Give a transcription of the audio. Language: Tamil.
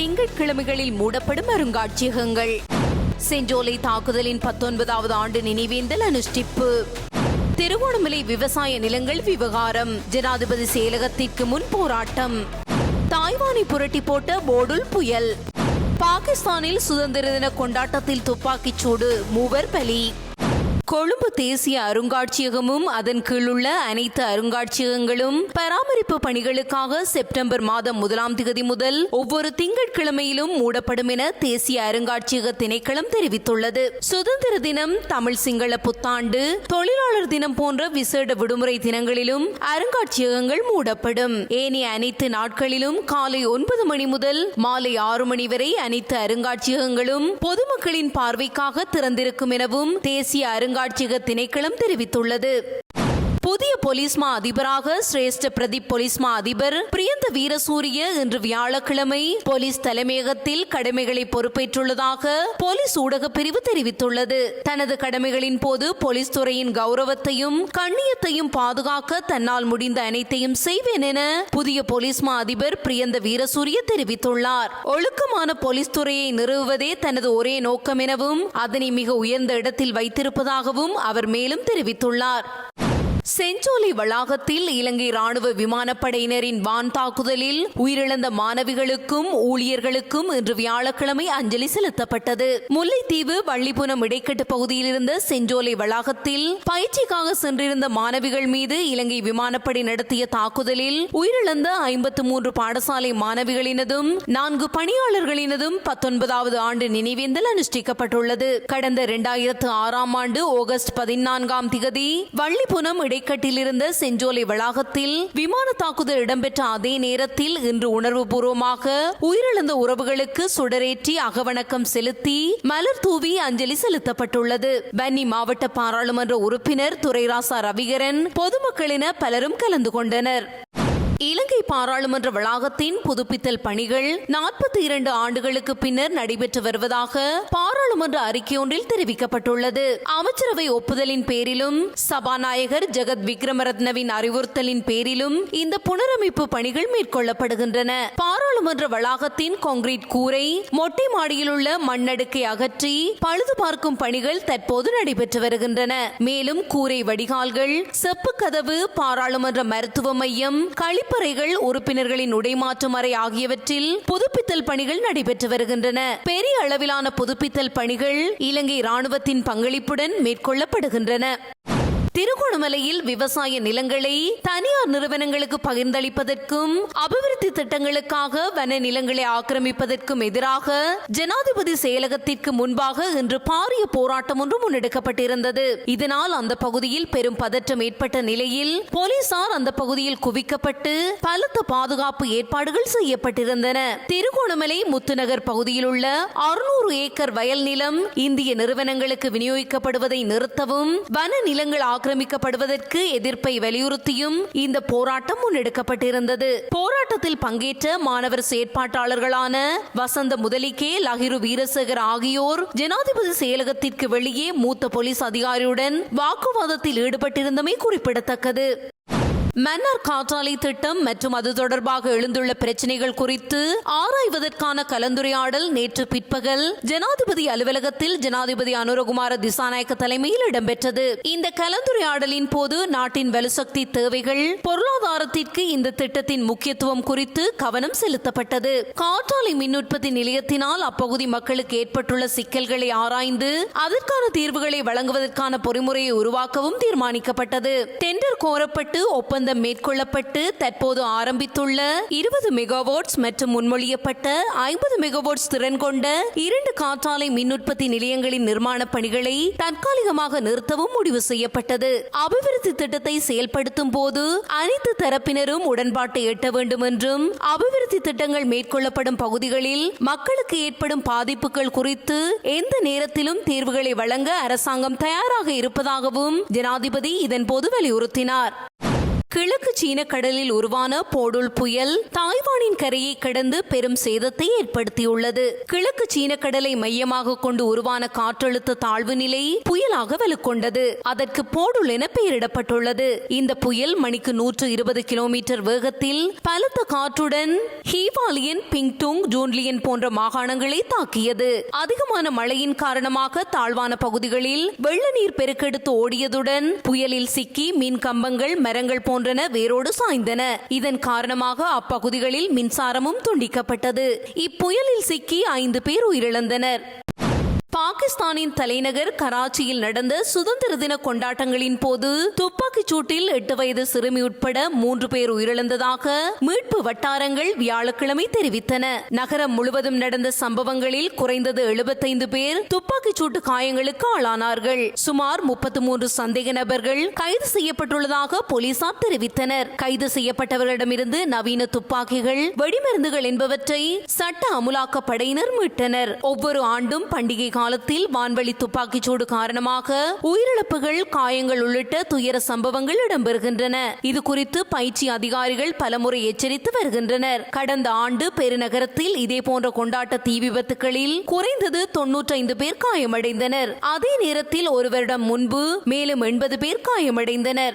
திங்கட்கிழமைகளில் மூடப்படும் அருங்காட்சியகங்கள். செஞ்சோலை தாக்குதலின் பத்தொன்பதாவது ஆண்டு நினைவேந்தல் அனுஷ்டிப்பு. திருகோணமலை விவசாய நிலங்கள் விவகாரம். ஜனாதிபதி செயலகத்திற்கு முன் போராட்டம். தாய்வானை புரட்டி போட்ட போடுல் புயல். பாகிஸ்தானில் சுதந்திர தின கொண்டாட்டத்தில் துப்பாக்கிச் சூடு மூவர் பலி. கொழும்பு தேசிய அருங்காட்சியகமும் அதன் கீழுள்ள அனைத்து அருங்காட்சியகங்களும் பராமரிப்பு பணிகளுக்காக செப்டம்பர் மாதம் முதலாம் திகதி முதல் ஒவ்வொரு திங்கட்கிழமையிலும் மூடப்படும் என தேசிய அருங்காட்சியக திணைக்களம் தெரிவித்துள்ளது. சுதந்திர தினம் தமிழ் சிங்கள புத்தாண்டு தொழிலாளர் தினம் போன்ற விசேட விடுமுறை தினங்களிலும் அருங்காட்சியகங்கள் மூடப்படும். ஏனைய அனைத்து நாட்களிலும் காலை ஒன்பது மணி முதல் மாலை ஆறு மணி வரை அனைத்து அருங்காட்சியகங்களும் பொதுமக்களின் பார்வைக்காக திறந்திருக்கும் எனவும் தேசிய அருங்காட்சியக திணைக்களம் தெரிவித்துள்ளது. புதிய போலீஸ்மா அதிபராக சிரேஷ்ட பிரதீப் பொலிஸ்மா அதிபர் பிரியந்த வீரசூரிய இன்று வியாழக்கிழமை போலீஸ் தலைமையகத்தில் கடமைகளை பொறுப்பேற்றுள்ளதாக போலீஸ் ஊடக பிரிவு தெரிவித்துள்ளது. தனது கடமைகளின் போது போலீஸ் துறையின் கௌரவத்தையும் கண்ணியத்தையும் பாதுகாக்க தன்னால் முடிந்த அனைத்தையும் செய்வேன் என புதிய போலீஸ்மா அதிபர் பிரியந்த வீரசூரிய தெரிவித்துள்ளார். ஒழுக்கமான போலீஸ் துறையை நிறுவுவதே தனது ஒரே நோக்கம் எனவும் அதனை மிக உயர்ந்த இடத்தில் வைத்திருப்பதாகவும் அவர் மேலும் தெரிவித்துள்ளார். செஞ்சோலை வளாகத்தில் இலங்கை ராணுவ விமானப்படையினரின் வான் தாக்குதலில் உயிரிழந்த மாணவிகளுக்கும் ஊழியர்களுக்கும் இன்று வியாழக்கிழமை அஞ்சலி செலுத்தப்பட்டது. முல்லைத்தீவு வள்ளிப்புனம் இடைக்கட்டு பகுதியில் இருந்த செஞ்சோலை வளாகத்தில் பயிற்சிக்காக சென்றிருந்த மாணவிகள் மீது இலங்கை விமானப்படை நடத்திய தாக்குதலில் உயிரிழந்த ஐம்பத்து மூன்று பாடசாலை மாணவிகளினதும் நான்கு பணியாளர்களினதும் பத்தொன்பதாவது ஆண்டு நினைவேந்தல் அனுஷ்டிக்கப்பட்டுள்ளது. கடந்த இரண்டாயிரத்து ஆறாம் ஆண்டு ஆகஸ்ட் பதினான்காம் திகதி வள்ளிப்புனம் இடைக்கட்டில் இருந்த செஞ்சோலை வளாகத்தில் விமான தாக்குதல் இடம்பெற்ற அதே நேரத்தில் இன்று உணர்வுபூர்வமாக உயிரிழந்த உறவுகளுக்கு சுடரேற்றி அகவணக்கம் செலுத்தி மலர் தூவி அஞ்சலி செலுத்தப்பட்டுள்ளது. பன்னி மாவட்ட பாராளுமன்ற உறுப்பினர் துரைராசா ரவிகரன் பொதுமக்களின பலரும் கலந்து கொண்டனர். இலங்கை பாராளுமன்ற வளாகத்தின் புதுப்பித்தல் பணிகள் நாற்பத்தி இரண்டு ஆண்டுகளுக்கு பின்னர் நடைபெற்று வருவதாக பாராளுமன்ற அறிக்கை ஒன்றில் தெரிவிக்கப்பட்டுள்ளது. அமைச்சரவை ஒப்புதலின் பேரிலும் சபாநாயகர் ஜெகத் விக்ரமரத்னவின் அறிவுறுத்தலின் பேரிலும் இந்த புனரமைப்பு பணிகள் மேற்கொள்ளப்படுகின்றன. பாராளுமன்ற வளாகத்தின் கான்கிரீட் கூரை மொட்டை மாடியில் உள்ள மண்ணடுக்கை அகற்றி பழுது பார்க்கும் பணிகள் தற்போது நடைபெற்று வருகின்றன. மேலும் கூரை வடிகால்கள் செப்பு கதவு பாராளுமன்ற மருத்துவ மையம் கழிவறைகள் உறுப்பினர்களின் உடைமாற்றும் அறை ஆகியவற்றில் புதுப்பித்தல் பணிகள் நடைபெற்று வருகின்றன. பெரிய அளவிலான புதுப்பித்தல் பணிகள் இலங்கை ராணுவத்தின் பங்களிப்புடன் மேற்கொள்ளப்படுகின்றன. திருகோணமலையில் விவசாய நிலங்களை தனியார் நிறுவனங்களுக்கு பகிர்ந்தளிப்பதற்கும் அபிவிருத்தி திட்டங்களுக்காக வன நிலங்களை ஆக்கிரமிப்பதற்கும் எதிராக ஜனாதிபதி செயலகத்திற்கு முன்பாக இன்று பாரிய போராட்டம் ஒன்று முன்னெடுக்கப்பட்டிருந்தது. இதனால் அந்த பகுதியில் பெரும் பதற்றம் ஏற்பட்ட நிலையில் போலீசார் அந்த பகுதியில் குவிக்கப்பட்டு பலத்த பாதுகாப்பு ஏற்பாடுகள் செய்யப்பட்டிருந்தன. திருகோணமலை முத்துநகர் பகுதியில் உள்ள அறுநூறு ஏக்கர் வயல் நிலம் இந்திய நிறுவனங்களுக்கு விநியோகிக்கப்படுவதை நிறுத்தவும் வன நிலங்கள் ஆக்கிரமிக்கப்படுவதற்கு எதிர்ப்பை வலியுறுத்தியும் இந்த போராட்டம் முன்னெடுக்கப்பட்டிருந்தது. போராட்டத்தில் பங்கேற்ற மாணவர் செயற்பாட்டாளர்களான வசந்த முதலிக்கே லஹிரு வீரசேகர் ஆகியோர் ஜனாதிபதி செயலகத்திற்கு வெளியே மூத்த போலீஸ் அதிகாரியுடன் வாக்குவாதத்தில் ஈடுபட்டிருந்தமை குறிப்பிடத்தக்கது. மன்னர் காற்றாலை திட்டம் மற்றும் அது தொடர்பாக எழுந்துள்ள பிரச்சனைகள் குறித்து ஆராய்வதற்கான கலந்துரையாடல் நேற்று பிற்பகல். ஜனாதிபதி அலுவலகத்தில் ஜனாதிபதி அனுரகுமார திசாநாயக்க தலைமையில் இடம்பெற்றது. இந்த கலந்துரையாடலின் போது நாட்டின் வலுசக்தி தேவைகள் பொருளாதாரத்திற்கு இந்த திட்டத்தின் முக்கியத்துவம் குறித்து கவனம் செலுத்தப்பட்டது. காற்றாலை மின் உற்பத்தி நிலையத்தினால் அப்பகுதி மக்களுக்கு ஏற்பட்டுள்ள சிக்கல்களை ஆராய்ந்து அதற்கான தீர்வுகளை வழங்குவதற்கான பொறிமுறையை உருவாக்கவும் தீர்மானிக்கப்பட்டது. டெண்டர் கோரப்பட்டு ஒப்பந்த ஒப்பந்தம் மேற்கொள்ளப்பட்டு தற்போது ஆரம்பித்துள்ள இருபது மெகாவாட்ஸ் மற்றும் முன்மொழியப்பட்ட ஐம்பது மெகாவாட்ஸ் திறன் கொண்ட இரண்டு காற்றாலை மின் உற்பத்தி நிலையங்களின் நிர்மாண பணிகளை தற்காலிகமாக நிறுத்தவும் முடிவு செய்யப்பட்டது. அபிவிருத்தி திட்டத்தை செயல்படுத்தும் போது அனைத்து தரப்பினரும் உடன்பாட்டை எட்ட வேண்டும் என்றும் அபிவிருத்தி திட்டங்கள் மேற்கொள்ளப்படும் பகுதிகளில் மக்களுக்கு ஏற்படும் பாதிப்புகள் குறித்து எந்த நேரத்திலும் தீர்வுகளை வழங்க அரசாங்கம் தயாராக இருப்பதாகவும் ஜனாதிபதி இதன்போது வலியுறுத்தினார். கிழக்கு சீன கடலில் உருவான போடுல் புயல் தாய்வானின் கரையை கடந்து பெரும் சேதத்தை ஏற்படுத்தியுள்ளது. கிழக்கு சீன கடலை மையமாக கொண்டு உருவான காற்றழுத்த தாழ்வு நிலை புயலாக வலுக்கொண்டது. அதற்கு போடுல் என பெயரிடப்பட்டுள்ளது. இந்த புயல் மணிக்கு நூற்று இருபது கிலோமீட்டர் வேகத்தில் பலத்த காற்றுடன் ஹீவாலியன் பிங்டுங் ஜூன்லியன் போன்ற மாகாணங்களை தாக்கியது. அதிகமான மழையின் காரணமாக தாழ்வான பகுதிகளில் வெள்ள நீர் பெருக்கெடுத்து ஓடியதுடன் புயலில் சிக்கி மின் கம்பங்கள் மரங்கள் போன்ற போன்றன வேரோடு சாய்ந்தன. இதன் காரணமாக அப்பகுதிகளில் மின்சாரமும் துண்டிக்கப்பட்டது. இப்புயலில் சிக்கி ஐந்து பேர் உயிரிழந்தனர். பாகிஸ்தானின் தலைநகர் கராச்சியில் நடந்த சுதந்திர தின கொண்டாட்டங்களின் போது துப்பாக்கிச் சூட்டில் எட்டு வயது சிறுமி உட்பட மூன்று பேர் உயிரிழந்ததாக மீட்பு வட்டாரங்கள் வியாழக்கிழமை தெரிவித்தன. நகரம் முழுவதும் நடந்த சம்பவங்களில் குறைந்தது எழுபத்தைந்து பேர் துப்பாக்கிச் சூட்டு காயங்களுக்கு ஆளானார்கள். சுமார் முப்பத்தி மூன்று சந்தேக நபர்கள் கைது செய்யப்பட்டுள்ளதாக போலீசார் தெரிவித்தனர். கைது செய்யப்பட்டவர்களிடமிருந்து நவீன துப்பாக்கிகள் வெடிமருந்துகள் என்பவற்றை சட்ட அமுலாக்க படையினர் மீட்டனர். ஒவ்வொரு ஆண்டும் பண்டிகை காலத்தில் வான்வழி துப்பாக்கிச் சூடு காரணமாக உயிரிழப்புகள் காயங்கள் உள்ளிட்ட துயர சம்பவங்கள் இடம்பெறுகின்றன. இது குறித்து பயிற்சி அதிகாரிகள் பலமுறை எச்சரித்து வருகின்றனர். கடந்த ஆண்டு பெருநகரத்தில் இதேபோன்ற கொண்டாட்ட தீ விபத்துகளில் குறைந்தது தொன்னூற்றைந்து பேர் காயமடைந்தனர். அதே நேரத்தில் ஒரு வருடம் முன்பு மேலும் எண்பது பேர் காயமடைந்தனர்.